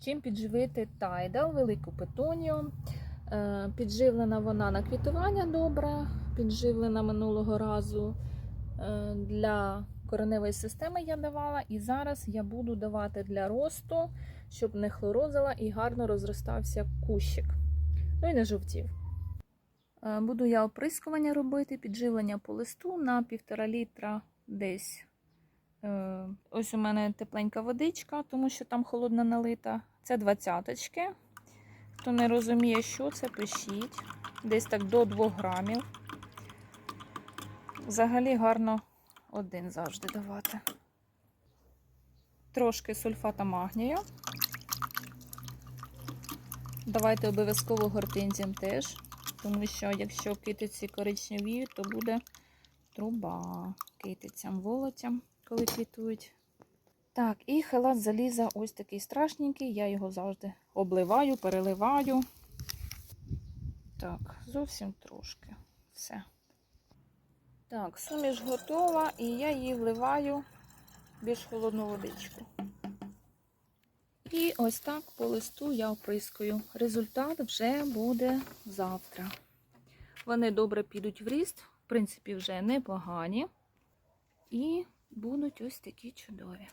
Чим підживити тайдал, велику петонію. Е, Підживлена вона на квітування добре, підживлена минулого разу е, для кореневої системи я давала, і зараз я буду давати для росту, щоб не хлорозила і гарно розростався кущик. Ну і не жовтів. Е, Буду я оприскування робити, підживлення по листу на півтора літра десь. Е, Ось у мене тепленька водичка, тому що там холодна налита. Це двадцяточки. Хто не розуміє, що це, пишіть. Десь так до 2 грамів. Взагалі гарно один завжди давати. Трошки сульфата магнію. Давайте обов'язково гортензіям теж, тому що якщо китиці коричневіють, то буде труба китицям, волотям, коли квітують. Так, і халат заліза ось такий страшненький. Я його завжди обливаю, переливаю. Так, зовсім трошки. Все. Так, суміш готова, і я її вливаю більш холодну водичку. І ось так по листу я оприскую. Результат вже буде завтра. Вони добре підуть в ріст, в принципі, вже непогані. І будуть ось такі чудові.